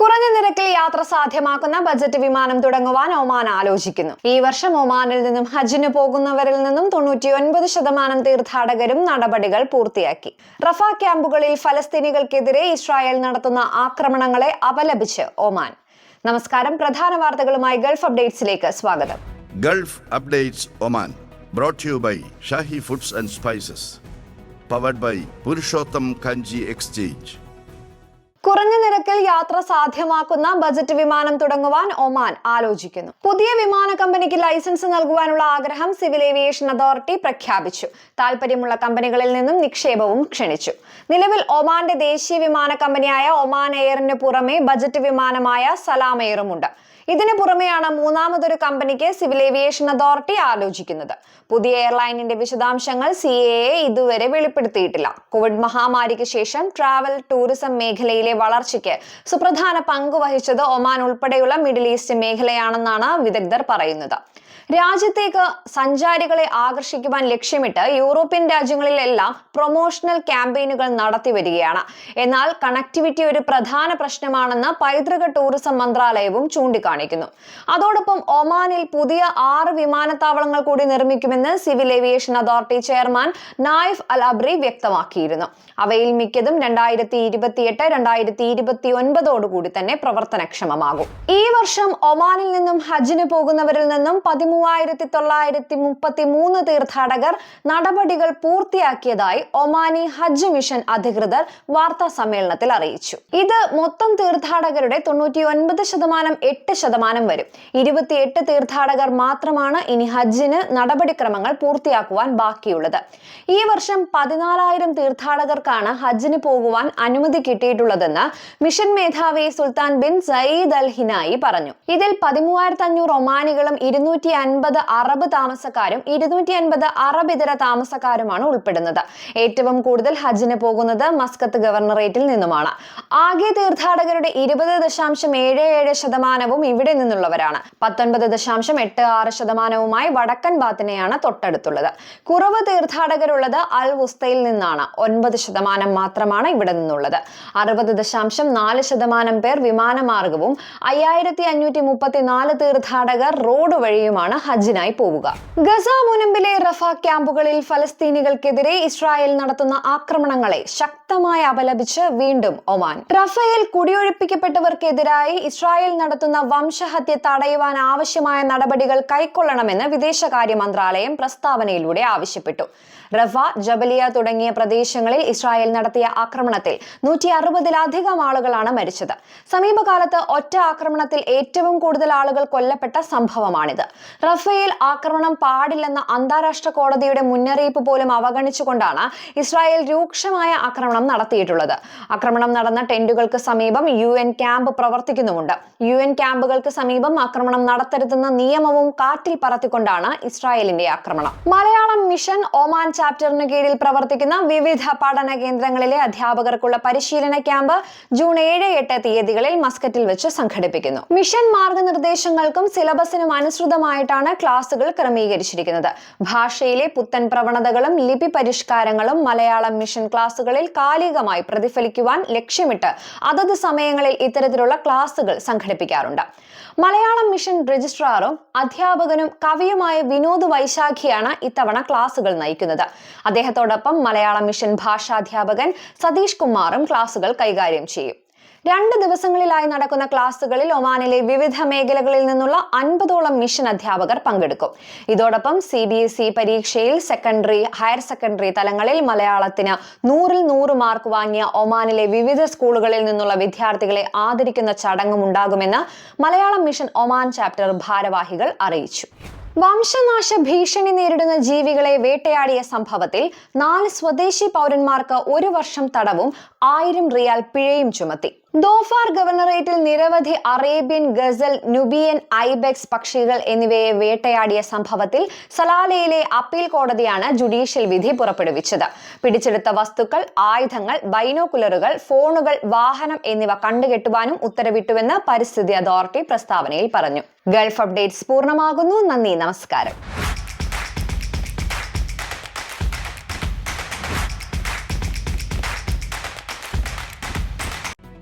കുറഞ്ഞ നിരക്കിൽ യാത്ര സാധ്യമാക്കുന്ന ബജറ്റ് വിമാനം തുടങ്ങുവാൻ ഒമാൻ ആലോചിക്കുന്നു. ഈ വർഷം ഒമാനിൽ നിന്നും ഹജ്ജിന് പോകുന്നവരിൽ നിന്നും തൊണ്ണൂറ്റി ഒൻപത് ശതമാനം തീർത്ഥാടകരും നടപടികൾ പൂർത്തിയാക്കി. റഫ ക്യാമ്പുകളിൽ ഫലസ്തീനികൾക്കെതിരെ ഇസ്രായേൽ നടത്തുന്ന ആക്രമണങ്ങളെ അപലപിച്ച് ഒമാൻ. നമസ്കാരം. പ്രധാന വാർത്തകളുമായി ഗൾഫ് അപ്ഡേറ്റ്സിലേക്ക് സ്വാഗതം. Gulf updates Oman brought to by by foods and spices powered by Purushottam Kanji exchange. കുറഞ്ഞ നിരക്കിൽ യാത്ര സാധ്യമാക്കുന്ന ബജറ്റ് വിമാനം തുടങ്ങുവാൻ ഒമാൻ ആലോചിക്കുന്നു. പുതിയ വിമാന കമ്പനിക്ക് ലൈസൻസ് നൽകുവാനുള്ള ആഗ്രഹം സിവിൽ ഏവിയേഷൻ അതോറിറ്റി പ്രഖ്യാപിച്ചു. താൽപര്യമുള്ള കമ്പനികളിൽ നിന്നും നിക്ഷേപവും ക്ഷണിച്ചു. നിലവിൽ ഒമാന്റെ ദേശീയ വിമാന കമ്പനിയായ ഒമാൻ എയറിന് പുറമെ ബജറ്റ് വിമാനമായ സലാം എയറുമുണ്ട്. ഇതിനു പുറമെയാണ് മൂന്നാമതൊരു കമ്പനിക്ക് സിവിൽ ഏവിയേഷൻ അതോറിറ്റി ആലോചിക്കുന്നത്. പുതിയ എയർലൈനിന്റെ വിശദാംശങ്ങൾ സി ഇതുവരെ വെളിപ്പെടുത്തിയിട്ടില്ല. കോവിഡ് മഹാമാരിക്ക് ശേഷം ട്രാവൽ ടൂറിസം മേഖലയിലെ വളർച്ചയ്ക്ക് സുപ്രധാന പങ്ക് വഹിച്ചത് ഒമാൻ ഉൾപ്പെടെയുള്ള മിഡിൽ ഈസ്റ്റ് മേഖലയാണെന്നാണ് വിദഗ്ധർ പറയുന്നത്. രാജ്യത്തേക്ക് സഞ്ചാരികളെ ആകർഷിക്കുവാൻ ലക്ഷ്യമിട്ട് യൂറോപ്യൻ രാജ്യങ്ങളിലെല്ലാം പ്രൊമോഷണൽ ക്യാമ്പയിനുകൾ നടത്തി വരികയാണ്. എന്നാൽ കണക്ടിവിറ്റി ഒരു പ്രധാന പ്രശ്നമാണെന്ന് പൈതൃക ടൂറിസം മന്ത്രാലയവും ചൂണ്ടിക്കാണിക്കുന്നു. അതോടൊപ്പം ഒമാനിൽ പുതിയ ആറ് വിമാനത്താവളങ്ങൾ കൂടി നിർമ്മിക്കുമെന്ന് civil aviation authority chairman Naif al Abri വ്യക്തമാക്കിയിരുന്നു. അവയിൽ മിക്കതും രണ്ടായിരത്തി ഇരുപത്തിയെട്ട് രണ്ടായിരത്തി ഇരുപത്തി ഒൻപതോടുകൂടി തന്നെ പ്രവർത്തനക്ഷമമാകും. ഈ വർഷം ഒമാനിൽ നിന്നും ഹജ്ജിന് പോകുന്നവരിൽ നിന്നും പതിമൂവായിരത്തി തൊള്ളായിരത്തി മുപ്പത്തി മൂന്ന് തീർത്ഥാടകർ നടപടികൾ പൂർത്തിയാക്കിയതായി ഒമാനി ഹജ്ജ് മിഷൻ അധികൃതർ വാർത്താ സമ്മേളനത്തിൽ അറിയിച്ചു. ഇത് മൊത്തം തീർത്ഥാടകരുടെ തൊണ്ണൂറ്റി ഒൻപത് ശതമാനം എട്ട് ശതമാനം വരും. ഇരുപത്തിയെട്ട് തീർത്ഥാടകർ മാത്രമാണ് ഇനി ഹജ്ജിന് നടപടിക്രമങ്ങൾ പൂർത്തിയാക്കുവാൻ ബാക്കിയുള്ളത്. ഈ വർഷം പതിനാലായിരം തീർത്ഥാടകർക്കാണ് ഹജ്ജിന് പോകുവാൻ അനുമതി കിട്ടിയിട്ടുള്ളതെന്ന് മിഷൻ മേധാവി സുൽത്താൻ ബിൻ സയ്യിദ് അൽ ഹിനായി പറഞ്ഞു. ഇതിൽ പതിമൂവായിരത്തി അഞ്ഞൂറ് ഒമാനികളും ഇരുന്നൂറ്റി അൻപത് അറബ് താമസക്കാരും ഇരുന്നൂറ്റി അൻപത് അറബ് ഇതര താമസക്കാരുമാണ് ഉൾപ്പെടുന്നത്. ഏറ്റവും കൂടുതൽ ഹജ്ജിന് പോകുന്നത് മസ്കത്ത് ഗവർണറേറ്റിൽ നിന്നുമാണ്. ആകെ തീർത്ഥാടകരുടെ ഇരുപത് ദശാംശം ഏഴ് ഏഴ് ശതമാനവും ഇവിടെ നിന്നുള്ളവരാണ്. പത്തൊൻപത് ദശാംശം എട്ട് ആറ് ശതമാനവുമായി വടക്കൻ ബാത്തിനെയാണ് തൊട്ടടുത്തുള്ളത്. കുറവ് തീർത്ഥാടകരുള്ളത് അൽ വുസ്തയിൽ നിന്നാണ്. ഒൻപത് ശതമാനം മാത്രമാണ് ഇവിടെ നിന്നുള്ളത്. അറുപത് ദശാംശം നാല് ശതമാനം പേർ വിമാനമാർഗവും അയ്യായിരത്തി അഞ്ഞൂറ്റി മുപ്പത്തിനാല് തീർത്ഥാടകർ റോഡ് വഴിയുമാണ് ഹജ്ജിനായി പോവുക. ഗസ മുനമ്പിലെ റഫ ക്യാമ്പുകളിൽ ഫലസ്തീനികൾക്കെതിരെ ഇസ്രായേൽ നടത്തുന്ന ആക്രമണങ്ങളെ ശക്തമായി അപലപിച്ച് വീണ്ടും ഒമാൻ. റഫയിൽ കുടിയൊഴിപ്പിക്കപ്പെട്ടവർക്കെതിരായി ഇസ്രായേൽ നടത്തുന്ന വംശഹത്യ തടയുവാൻ ആവശ്യമായ നടപടികൾ കൈക്കൊള്ളണമെന്ന് വിദേശകാര്യ മന്ത്രാലയം പ്രസ്താവനയിലൂടെ ആവശ്യപ്പെട്ടു. റഫ ജബലിയ തുടങ്ങിയ പ്രദേശങ്ങളിൽ ഇസ്രായേൽ നടത്തിയ ആക്രമണത്തിൽ നൂറ്റി അറുപതിലധികം ആളുകളാണ് മരിച്ചത്. സമീപകാലത്ത് ഒറ്റ ആക്രമണത്തിൽ ഏറ്റവും കൂടുതൽ ആളുകൾ കൊല്ലപ്പെട്ട സംഭവമാണിത്. റഫേൽ ആക്രമണം പാടില്ലെന്ന അന്താരാഷ്ട്ര കോടതിയുടെ മുന്നറിയിപ്പ് പോലും അവഗണിച്ചുകൊണ്ടാണ് ഇസ്രായേൽ രൂക്ഷമായ ആക്രമണം നടത്തിയിട്ടുള്ളത്. ആക്രമണം നടന്ന ടെന്റുകൾക്ക് സമീപം യു എൻ ക്യാമ്പ് പ്രവർത്തിക്കുന്നുമുണ്ട്. യു എൻ ക്യാമ്പുകൾക്ക് സമീപം ആക്രമണം നടത്തരുതെന്ന നിയമവും കാറ്റിൽ പറത്തിക്കൊണ്ടാണ് ഇസ്രായേലിന്റെ ആക്രമണം. മലയാളം മിഷൻ ഒമാൻ ചാപ്റ്ററിന് കീഴിൽ പ്രവർത്തിക്കുന്ന വിവിധ പഠന കേന്ദ്രങ്ങളിലെ അധ്യാപകർക്കുള്ള പരിശീലന ക്യാമ്പ് ജൂൺ ഏഴ് എട്ട് തീയതികളിൽ മസ്കറ്റിൽ വെച്ച് സംഘടിപ്പിക്കുന്നു. മിഷൻ മാർഗനിർദ്ദേശങ്ങൾക്കും സിലബസിനും അനുസൃതമായിട്ടാണ് ക്ലാസുകൾ ക്രമീകരിച്ചിരിക്കുന്നത്. ഭാഷയിലെ പുത്തൻ പ്രവണതകളും ലിപി പരിഷ്കാരങ്ങളും മലയാളം മിഷൻ ക്ലാസുകളിൽ കാലികമായി പ്രതിഫലിക്കുവാൻ ലക്ഷ്യമിട്ട് അതത് സമയങ്ങളിൽ ഇത്തരത്തിലുള്ള ക്ലാസുകൾ സംഘടിപ്പിക്കാറുണ്ട്. മലയാളം മിഷൻ രജിസ്ട്രാറും അധ്യാപകനും കവിയുമായ വിനോദ് വൈശാഖിയാണ് ഇത്തവണ ക്ലാസുകൾ നയിക്കുന്നത്. അദ്ദേഹത്തോടൊപ്പം മലയാളം മിഷൻ ഭാഷാധ്യാപകൻ സതീഷ് കുമാറും ക്ലാസുകൾ കൈകാര്യം ചെയ്യും. രണ്ട് ദിവസങ്ങളിലായി നടക്കുന്ന ക്ലാസുകളിൽ ഒമാനിലെ വിവിധ മേഖലകളിൽ നിന്നുള്ള അൻപതോളം മിഷൻ അധ്യാപകർ പങ്കെടുക്കും. ഇതോടൊപ്പം സി ബി എസ് ഇ പരീക്ഷയിൽ സെക്കൻഡറി ഹയർ സെക്കൻഡറി തലങ്ങളിൽ മലയാളത്തിന് നൂറിൽ നൂറ് മാർക്ക് വാങ്ങിയ ഒമാനിലെ വിവിധ സ്കൂളുകളിൽ നിന്നുള്ള വിദ്യാർത്ഥികളെ ആദരിക്കുന്ന ചടങ്ങും ഉണ്ടാകുമെന്ന് മലയാളം മിഷൻ ഒമാൻ ചാപ്റ്റർ ഭാരവാഹികൾ അറിയിച്ചു. വംശനാശ ഭീഷണി നേരിടുന്ന ജീവികളെ വേട്ടയാടിയ സംഭവത്തിൽ നാല് സ്വദേശി പൗരന്മാർക്ക് ഒരു വർഷം തടവും ആയിരം റിയാൽ പിഴയും ചുമത്തി. ദോഫാർ ഗവർണറേറ്റിൽ നിരവധി അറേബ്യൻ ഗസൽ നുബിയൻ ഐബെക്സ് പക്ഷികൾ എന്നിവയെ വേട്ടയാടിയ സംഭവത്തിൽ സലാലയിലെ അപ്പീൽ കോടതിയാണ് ജുഡീഷ്യൽ വിധി പുറപ്പെടുവിച്ചത്. പിടിച്ചെടുത്ത വസ്തുക്കൾ ആയുധങ്ങൾ ബൈനോക്കുലറുകൾ ഫോണുകൾ വാഹനം എന്നിവ കണ്ടുകെട്ടുവാനും ഉത്തരവിട്ടുവെന്ന് പരിസ്ഥിതി അതോറിറ്റി പ്രസ്താവനയിൽ പറഞ്ഞു. ഗൾഫ് അപ്ഡേറ്റ്സ് പൂർണമാകുന്നു. നന്ദി നമസ്കാരം.